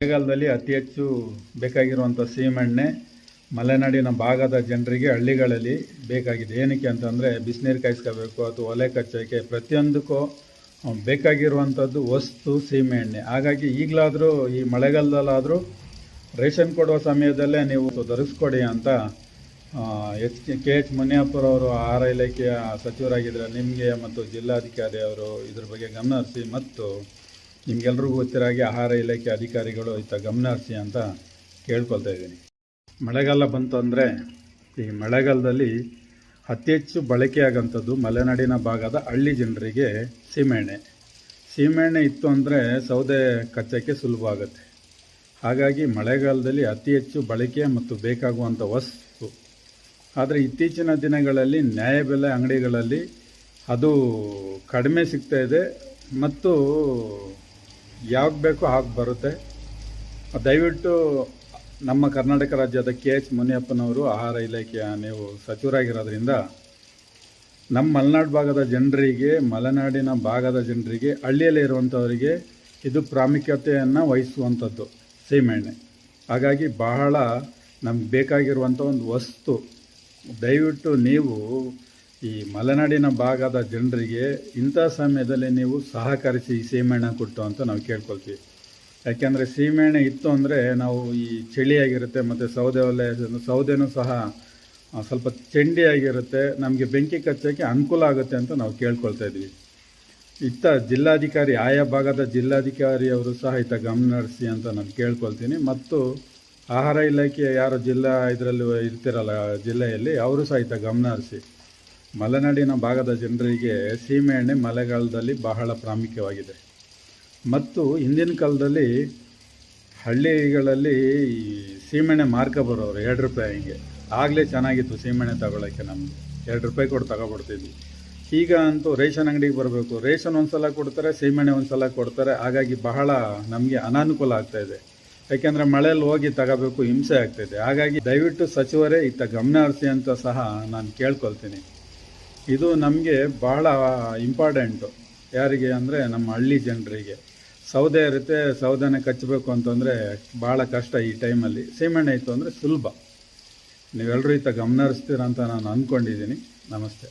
ಮಳೆಗಾಲದಲ್ಲಿ ಅತಿ ಹೆಚ್ಚು ಬೇಕಾಗಿರುವಂಥ ಸೀಮೆಣ್ಣೆ ಮಲೆನಾಡಿನ ಭಾಗದ ಜನರಿಗೆ ಹಳ್ಳಿಗಳಲ್ಲಿ ಬೇಕಾಗಿದೆ. ಏನಕ್ಕೆ ಅಂತಂದರೆ ಬಿಸಿನೀರು ಕಾಯಿಸ್ಕೋಬೇಕು ಅಥವಾ ಒಲೆ ಕಚ್ಚೋಕ್ಕೆ ಪ್ರತಿಯೊಂದಕ್ಕೂ ಬೇಕಾಗಿರುವಂಥದ್ದು ವಸ್ತು ಸೀಮೆಎಣ್ಣೆ ಹಾಗಾಗಿ ಈಗಲಾದರೂ ಈ ಮಳೆಗಾಲದಲ್ಲಾದರೂ ರೇಷನ್ ಕೊಡುವ ಸಮಯದಲ್ಲೇ ನೀವು ಧರಿಸ್ಕೊಡಿ ಅಂತ ಎಚ್ ಕೆ ಎಚ್ ಮುನಿಯಪ್ಪರ್ ಅವರು ಆಹಾರ ಇಲಾಖೆಯ ಸಚಿವರಾಗಿದ್ದರೆ ನಿಮಗೆ ಮತ್ತು ಜಿಲ್ಲಾಧಿಕಾರಿ ಅವರು ಇದ್ರ ಬಗ್ಗೆ ಗಮನ ಹರಿಸಿ ಮತ್ತು ನಿಮ್ಗೆಲ್ರಿಗೂ ಗೊತ್ತಿರಾಗಿ ಆಹಾರ ಇಲಾಖೆ ಅಧಿಕಾರಿಗಳು ಇತ್ತ ಗಮನ ಹರಿಸಿ ಅಂತ ಕೇಳ್ಕೊಳ್ತಾ ಇದ್ದೀನಿ. ಮಳೆಗಾಲ ಬಂತು ಅಂದರೆ ಈ ಮಳೆಗಾಲದಲ್ಲಿ ಅತಿ ಹೆಚ್ಚು ಬಳಕೆಯಾಗಂಥದ್ದು ಮಲೆನಾಡಿನ ಭಾಗದ ಹಳ್ಳಿ ಜನರಿಗೆ ಸೀಮೆಎಣ್ಣೆ ಸೀಮೆಎಣ್ಣೆ ಇತ್ತು ಅಂದರೆ ಸೌದೆ ಕಚ್ಚೋಕ್ಕೆ ಸುಲಭ ಆಗುತ್ತೆ ಹಾಗಾಗಿ ಮಳೆಗಾಲದಲ್ಲಿ ಅತಿ ಹೆಚ್ಚು ಬಳಕೆ ಮತ್ತು ಬೇಕಾಗುವಂಥ ವಸ್ತು. ಆದರೆ ಇತ್ತೀಚಿನ ದಿನಗಳಲ್ಲಿ ನ್ಯಾಯಬೆಲೆ ಅಂಗಡಿಗಳಲ್ಲಿ ಅದು ಕಡಿಮೆ ಸಿಗ್ತಾ ಇದೆ ಮತ್ತು ಯಾವಾಗ ಬೇಕೋ ಹಾಗೆ ಬರುತ್ತೆ. ದಯವಿಟ್ಟು ನಮ್ಮ ಕರ್ನಾಟಕ ರಾಜ್ಯದ ಕೆ ಎಚ್ ಮುನಿಯಪ್ಪನವರು ಆಹಾರ ಇಲಾಖೆಯ ನೀವು ಸಚಿವರಾಗಿರೋದ್ರಿಂದ ನಮ್ಮ ಮಲೆನಾಡು ಭಾಗದ ಜನರಿಗೆ, ಮಲೆನಾಡಿನ ಭಾಗದ ಜನರಿಗೆ, ಹಳ್ಳಿಯಲ್ಲಿ ಇರುವಂಥವರಿಗೆ ಇದು ಪ್ರಾಮುಖ್ಯತೆಯನ್ನು ವಹಿಸುವಂಥದ್ದು ಸೀಮೆಎಣ್ಣೆ ಹಾಗಾಗಿ ಬಹಳ ನಮ್ಗೆ ಬೇಕಾಗಿರುವಂಥ ಒಂದು ವಸ್ತು. ದಯವಿಟ್ಟು ನೀವು ಈ ಮಲೆನಾಡಿನ ಭಾಗದ ಜನರಿಗೆ ಇಂಥ ಸಮಯದಲ್ಲಿ ನೀವು ಸಹಕರಿಸಿ ಈ ಸೀಮೆಎಣ್ಣೆ ಕೊಟ್ಟು ಅಂತ ನಾವು ಕೇಳ್ಕೊಳ್ತೀವಿ. ಯಾಕೆಂದರೆ ಸೀಮೆಎಣ್ಣೆ ಇತ್ತು ಅಂದರೆ ನಾವು ಈ ಚಳಿಯಾಗಿರುತ್ತೆ ಮತ್ತು ಸೌದೆ ಒಲೆ ಸೌದೆನೂ ಸಹ ಸ್ವಲ್ಪ ಚೆಂಡಿಯಾಗಿರುತ್ತೆ. ನಮಗೆ ಬೆಂಕಿ ಕಚ್ಚೋಕ್ಕೆ ಅನುಕೂಲ ಆಗುತ್ತೆ ಅಂತ ನಾವು ಕೇಳ್ಕೊಳ್ತಾ ಇದ್ವಿ. ಇತ್ತ ಜಿಲ್ಲಾಧಿಕಾರಿ, ಆಯಾ ಭಾಗದ ಜಿಲ್ಲಾಧಿಕಾರಿಯವರು ಸಹ ಇತ್ತ ಗಮನ ಹರಿಸಿ ಅಂತ ನಾನು ಕೇಳ್ಕೊಳ್ತೀನಿ. ಮತ್ತು ಆಹಾರ ಇಲಾಖೆ ಯಾರು ಜಿಲ್ಲಾ ಇದರಲ್ಲಿ ಇರ್ತಿರಲ್ಲ, ಜಿಲ್ಲೆಯಲ್ಲಿ ಅವರು ಸಹ ಇತ್ತ ಗಮನ ಹರಿಸಿ. ಮಲೆನಾಡಿನ ಭಾಗದ ಜನರಿಗೆ ಸೀಮೆಎಣ್ಣೆ ಮಳೆಗಾಲದಲ್ಲಿ ಬಹಳ ಪ್ರಾಮುಖ್ಯವಾಗಿದೆ. ಮತ್ತು ಹಿಂದಿನ ಕಾಲದಲ್ಲಿ ಹಳ್ಳಿಗಳಲ್ಲಿ ಈ ಸೀಮೆಣ್ಣೆ ಮಾರ್ಕ ಬರೋರು ಎರಡು ರೂಪಾಯಿ ಹಿಂಗೆ. ಆಗಲೇ ಚೆನ್ನಾಗಿತ್ತು ಸೀಮೆಣ್ಣೆ ತಗೊಳ್ಳೋಕ್ಕೆ ನಮಗೆ. ಎರಡು ರೂಪಾಯಿ ಕೊಟ್ಟು ತಗೊಬಿಡ್ತಿದ್ವಿ ಈಗ ಅಂತೂ ರೇಷನ್ ಅಂಗಡಿಗೆ ಬರಬೇಕು. ರೇಷನ್ ಒಂದು ಸಲ ಕೊಡ್ತಾರೆ, ಸೀಮೆಣ್ಣೆ ಒಂದು ಸಲ ಕೊಡ್ತಾರೆ. ಹಾಗಾಗಿ ಬಹಳ ನಮಗೆ ಅನಾನುಕೂಲ ಆಗ್ತಾ ಇದೆ. ಯಾಕೆಂದರೆ ಮಳೆಯಲ್ಲಿ ಹೋಗಿ ತಗೋಬೇಕು, ಹಿಂಸೆ ಆಗ್ತಾಯಿದೆ ಹಾಗಾಗಿ ದಯವಿಟ್ಟು ಸಚಿವರೇ, ಇತ್ತ ಗಮನ ಹರಿಸಿ ಅಂತ ಸಹ ನಾನು ಕೇಳ್ಕೊಳ್ತೀನಿ. ಇದು ನಮಗೆ ಬಹಳ ಇಂಪಾರ್ಟೆಂಟು. ಯಾರಿಗೆ ಅಂದರೆ ನಮ್ಮ ಹಳ್ಳಿ ಜನರಿಗೆ. ಸೌದೆ ಇರುತ್ತೆ, ಸೌದೆನ ಕಚ್ಚಬೇಕು ಅಂತಂದರೆ ಭಾಳ ಕಷ್ಟ ಈ ಟೈಮಲ್ಲಿ. ಸೀಮೆಣ್ಣೆ ಇತ್ತು ಅಂದರೆ ಸುಲಭ. ನೀವೆಲ್ಲರೂ ಇತ್ತ ಗಮನ ಹರಿಸ್ತೀರ ಅಂತ ನಾನು ಅಂದ್ಕೊಂಡಿದ್ದೀನಿ. ನಮಸ್ತೆ.